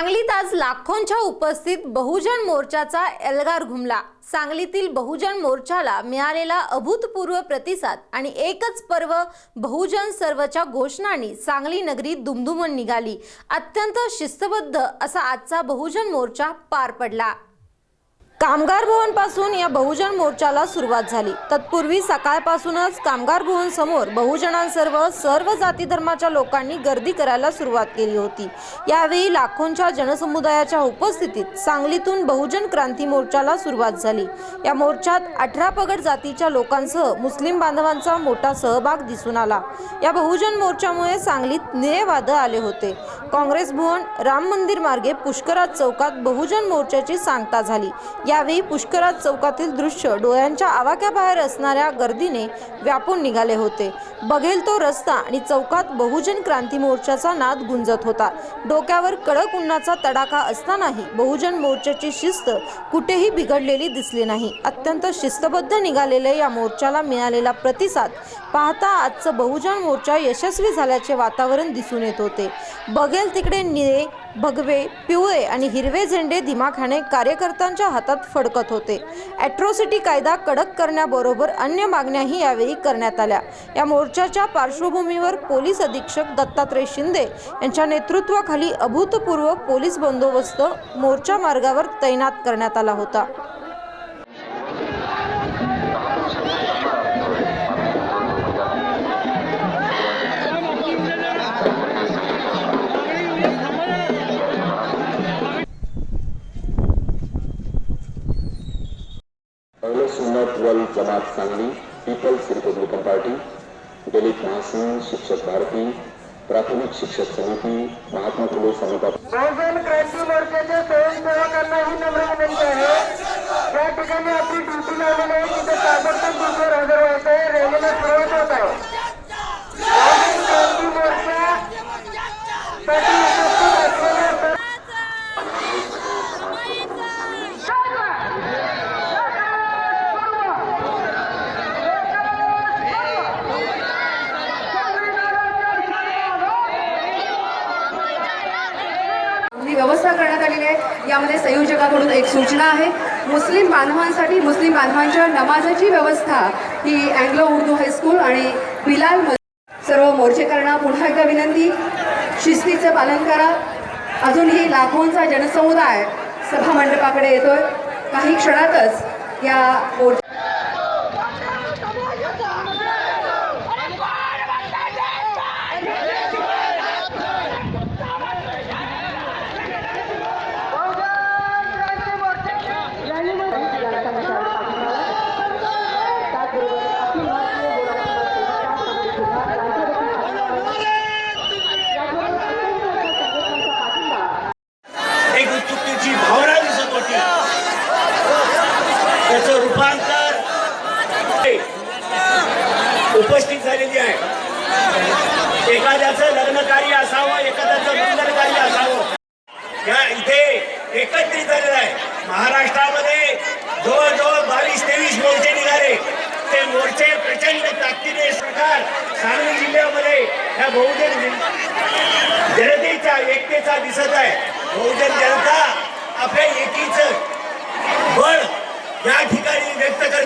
सांगलीत आज लाखोंच्या उपस्थित बहुजन मोर्चाचा एल्गार घुमला. सांगलीतील बहुजन मोर्चाला मिळालेला अभूतपूर्व प्रतिसाद आणि एकच पर्व बहुजन सर्वच्या घोषणांनी सांगली नगरी दुमदुमून निघाली. अत्यंत शिस्तबद्ध असा आजचा बहुजन मोर्चा पार पडला. कामगार भवनपासून या बहुजन मोर्चाला सुरुवात झाली. तत्पूर्वी सकाळपासूनच कामगार भवन समोर बहुजनांसर्व सर्व जाती धर्माच्या लोकांनी गर्दी करायला सुरुवात केली होती. यावेळी लाखोंच्या जनसमुदायाच्या उपस्थितीत सांगलीतून बहुजन क्रांती मोर्चाला सुरुवात झाली. या मोर्चात अठरा पगड जातीच्या लोकांसह मुस्लिम बांधवांचा मोठा सहभाग दिसून आला. या बहुजन मोर्चामुळे सांगलीत निळे वादळ आले होते. काँग्रेस भवन राम मंदिर मार्गे पुष्कराज चौकात बहुजन मोर्चाची सांगता झाली. यावेळी पुष्कराज चौकातील दृश्य डोळ्यांच्या आवाक्याबाहेर असणाऱ्या गर्दीने व्यापून निघाले होते. बघेल तो रस्ता आणि चौकात बहुजन क्रांती मोर्चाचा नाद गुंजत होता. डोक्यावर कडक उन्हाचा तडाखा असतानाही बहुजन मोर्चाची शिस्त कुठेही बिघडलेली दिसली नाही. अत्यंत शिस्तबद्ध निघालेल्या या मोर्चाला मिळालेला प्रतिसाद पाहता आजचं बहुजन मोर्चा यशस्वी झाल्याचे वातावरण दिसून येत होते. बघेल तिकडे निळे भगवे पिवळे आणि हिरवे झेंडे दिमाखाने कार्यकर्त्यांच्या हातात फडकत होते. ॲट्रॉसिटी कायदा कडक करण्याबरोबर अन्य मागण्याही यावेळी करण्यात आल्या. या मोर्चाच्या पार्श्वभूमीवर पोलीस अधीक्षक दत्तात्रय शिंदे यांच्या नेतृत्वाखाली अभूतपूर्व पोलीस बंदोबस्त मोर्चा मार्गावर तैनात करण्यात आला होता. सुन्नत जमात Sangli peoples Republican party Dalit Mahasangh Shikshak Bharati प्राथमिक शिक्षक समिती महात्मा फुले समिती बहुजन क्रांती मोर्चाच्या स्वयंसेवकांना ही नम्र विनंती आहे. या ठिकाणी आपली ड्युटी लावलेली आहे तिथे ताबडतोब ड्युटीवर हजर व्हायचं आहे रॅलीला सुरुवात होत आहे बहुजन क्रांती मोर्चा साठी उपस्थित असलेल्या सर्व ही व्यवस्था करण्यात आलेली आहे. यामध्ये संयोजकाकडून एक सूचना आहे. मुस्लिम बांधवांसाठी मुस्लिम बांधवांच्या नमाजाची व्यवस्था ही अँग्लो उर्दू हायस्कूल आणि बिलाल सर्व मोर्चेकरांना पुन्हा एकदा विनंती. शिस्तीचं पालन करा. अजूनही लाखोंचा जनसमुदाय सभामंडपाकडे येतोय. काही क्षणातच या मोर्चा सांगली जिल्ह्यामध्ये ह्या बहुजन जनतेच्या एकतेचा दिसत आहे. बहुजन जनता आपल्या एकीच बळ या ठिकाणी व्यक्त करत